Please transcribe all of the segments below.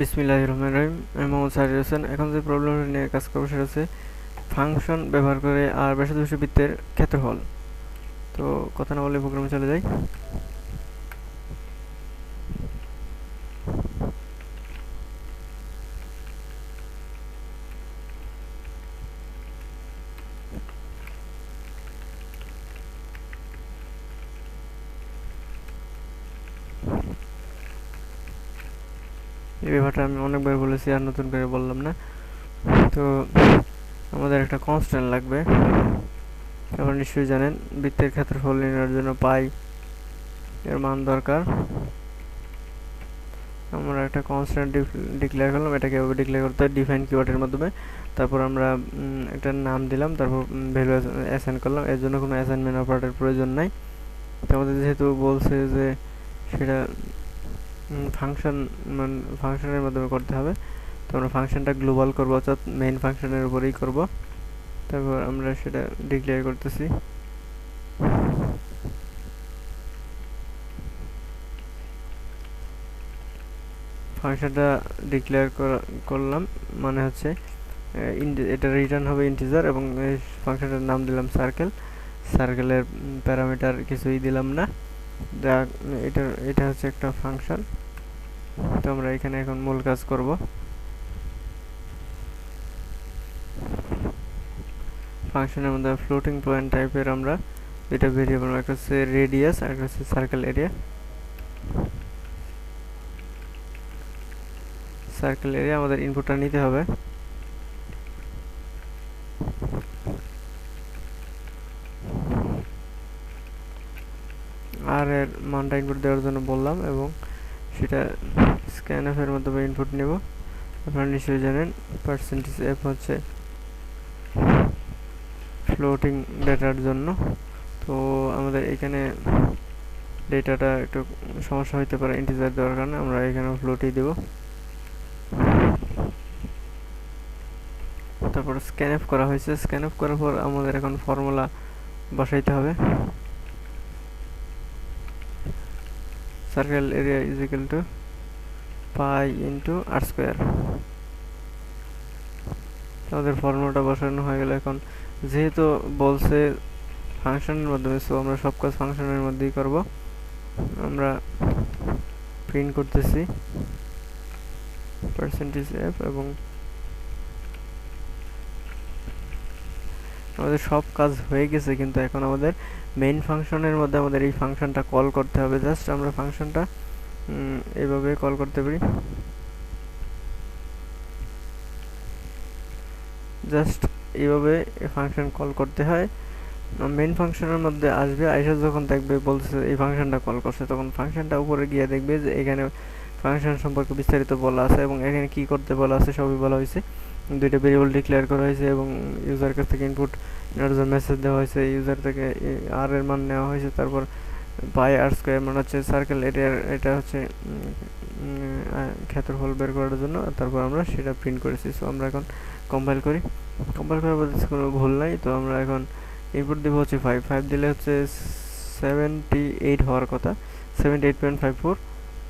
বিসমিল্লাহ রহমান রহিম আমি মোহাম্মদ সাহির হোসেন। এখন যে প্রবলেম নিয়ে কাজ করব সেটা হচ্ছে ফাংশন ব্যবহার করে আর ব্যাসার্ধ বৃত্তের ক্ষেত্রফল। তো কথা না বলে প্রোগ্রামে চলে যাই। এই ব্যাপারটা আমি অনেকবার বলেছি আর নতুন করে বললাম না। তো আমাদের একটা কনস্ট্যান্ট লাগবে। আপনারা নিশ্চয়ই জানেন, বৃত্তের ক্ষেত্রফল নির্ণয়ের জন্য পাই এর মান দরকার। আমরা একটা কনস্ট্যান্ট ডিক্লেয়ার করলাম, এটাকে ডিক্লেয়ার করতে হয় ডিফাইন কিওয়ার্ডের মাধ্যমে। তারপর আমরা একটা নাম দিলাম, তারপর ভ্যালু অ্যাসাইন করলাম। এর জন্য কোনো অ্যাসাইনমেন্ট অপারেটর প্রয়োজন নাই। তো আমাদের যেহেতু বলছে যে সেটা ফাংশন মানে ফাংশনের মাধ্যমে করতে হবে। তো আমরা ফাংশনটা গ্লোবাল করব, অর্থাৎ মেইন ফাংশনের উপরেই করব। তারপর আমরা সেটা ডিক্লেয়ার করতেছি। ফাংশনটা ডিক্লেয়ার করলাম। মানে হচ্ছে এটা রিটার্ন হবে ইন্টিজার এবং ফাংশনটার নাম দিলাম সার্কেল সার্কেলের প্যারামিটার কিছুই দিলাম না। এটা এটা হচ্ছে একটা ফাংশন তো আমরা এখানে এখন মূল কাজ করব। ফাংশনের মধ্যে ফ্লোটিং পয়েন্ট টাইপের আমরা দুইটা ভেরিয়েবল একটা হচ্ছে রেডিয়াস আর একটা হচ্ছে সার্কেল এরিয়া সার্কেল এরিয়া আমাদের ইনপুটটা নিতে হবে। আর এর মানটা ইনপুট দেওয়ার জন্য বললাম এবং সেটা স্ক্যান এর মাধ্যমে ইনপুট নেব। আপনারা নিশ্চয়ই জানেন পার্সেন্টেজ এফ হচ্ছে ফ্লোটিং ডেটার জন্য। তো আমাদের এখানে ডেটাটা একটু সমস্যা হতে পারে ইন্টিজার দেওয়ার কারণে আমরা এখানে ফ্লোটই দেব। তারপর স্ক্যান এফ করা হয়েছে। স্ক্যান এফ করার পর আমাদের এখন ফর্মুলা বসাইতে হবে। Circle area is equal to pi into r square. আমাদের ফর্মুলাটা বসানো হয়ে গেল এখন। যেহেতু বলছে ফাংশনের মাধ্যমে সো আমরা সব কাজ ফাংশনের মধ্যেই করব। আমরা প্রিন্ট করতেছি। পার্সেন্টেজ এফ এবং আমাদের সব কাজ হয়ে গেছে, কিন্তু এখন আমাদের মেইন ফাংশনের মধ্যে আমাদের এই ফাংশনটা কল করতে হবে। জাস্ট আমরা ফাংশনটা এইভাবে কল করতে পারি। জাস্ট এইভাবে ফাংশন কল করতে হয়। মেইন ফাংশনের মধ্যে আসবে আইসা যখন দেখবে বলছে এই ফাংশনটা কল করছে, তখন ফাংশনটা উপরে গিয়ে দেখবে যে এখানে ফাংশন সম্পর্কে বিস্তারিত বলা আছে এবং এখানে কি করতে বলা আছে সবই বলা হয়েছে। দুইটা ভেরিয়েবল ডিক্লেয়ার করা হয়েছে এবং ইউজার কাছ থেকে ইনপুট নেওয়ার জন্য মেসেজ দেওয়া হয়েছে। ইউজার থেকে আর এর মান নেওয়া হয়েছে। তারপর পাই আর স্কোয়ার মানে হচ্ছে সার্কেল এরিয়ার এটা হচ্ছে ক্ষেত্রফল বের করার জন্য। তারপর আমরা সেটা প্রিন্ট করেছি। সো আমরা এখন কম্পাইল করি। কম্পাইল করার পর কোনো ভুল নাই। তো আমরা এখন ইনপুট দেবো হচ্ছে ফাইভ ফাইভ দিলে হচ্ছে সেভেন্টি এইট হওয়ার কথা। Seventy eight point five four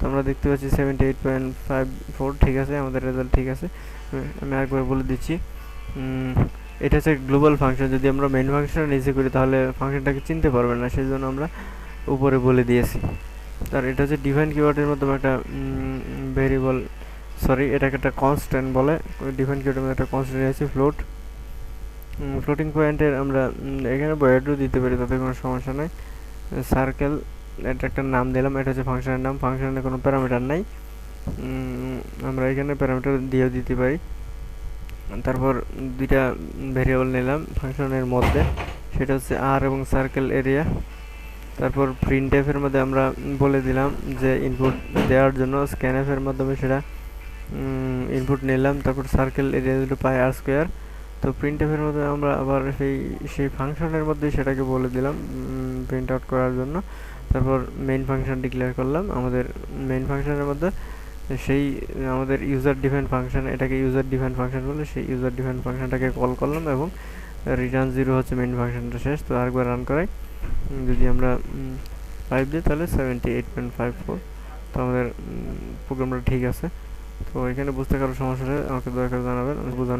তো আমরা দেখতে পাচ্ছি seventy eight point five four ঠিক আছে, আমাদের রেজাল্ট ঠিক আছে। আমি আরেকবার বলে দিচ্ছি। এটা হচ্ছে গ্লোবাল ফাংশন যদি আমরা মেন ফাংশন নিচে করি, তাহলে ফাংশনটাকে চিনতে পারবে না সেই জন্য আমরা উপরে বলে দিয়েছি। তার এটা হচ্ছে ডিফাইন কিওয়ার্ডের মাধ্যমে একটা ভেরিয়েবল সরি এটাকে একটা কনস্ট্যান্ট বলে। ডিফাইন কিওয়ার্ডের মধ্যে একটা কনস্ট্যান্ট আছে ফ্লোট ফ্লোটিং পয়েন্টের আমরা এখানে বয়ারও দিতে পারি, তাতে কোনো সমস্যা নেই। সার্কেল এটা একটা নাম দিলাম, এটা হচ্ছে ফাংশনের নাম। ফাংশনের কোনো প্যারামিটার নাই। আমরা এখানে প্যারামিটার দিয়েও দিতে পারি। তারপর দুইটা ভেরিয়েবল নিলাম ফাংশনের মধ্যে। সেটা হচ্ছে আর এবং সার্কেল এরিয়া তারপর প্রিন্ট এফের মধ্যে আমরা বলে দিলাম যে ইনপুট দেওয়ার জন্য স্ক্যান এফের মাধ্যমে সেটা ইনপুট নিলাম। তারপর সার্কেল এরিয়া দুটো পাই আর স্কোয়ার তো প্রিন্ট এফের মধ্যে আমরা আবার সেই সেই ফাংশনের মধ্যে সেটাকে বলে দিলাম প্রিন্ট আউট করার জন্য। তারপর মেইন ফাংশন ডিক্লেয়ার করলাম। আমাদের মেইন ফাংশনের মধ্যে সেই আমাদের ইউজার ডিফাইন ফাংশন এটাকে ইউজার ডিফাইন ফাংশন বলে সেই ইউজার ডিফাইন ফাংশনটাকে কল করলাম এবং রিটার্ন জিরো হচ্ছে মেইন ফাংশনটা শেষ। তো আরেকবার রান করাই। যদি আমরা ফাইভ দিই তাহলে seventy eight point five four তো আমাদের প্রোগ্রামটা ঠিক আছে। তো এখানে বুঝতে কারও সমস্যা হলে আমাকে দয়া করে জানাবেন, আমি বোঝানো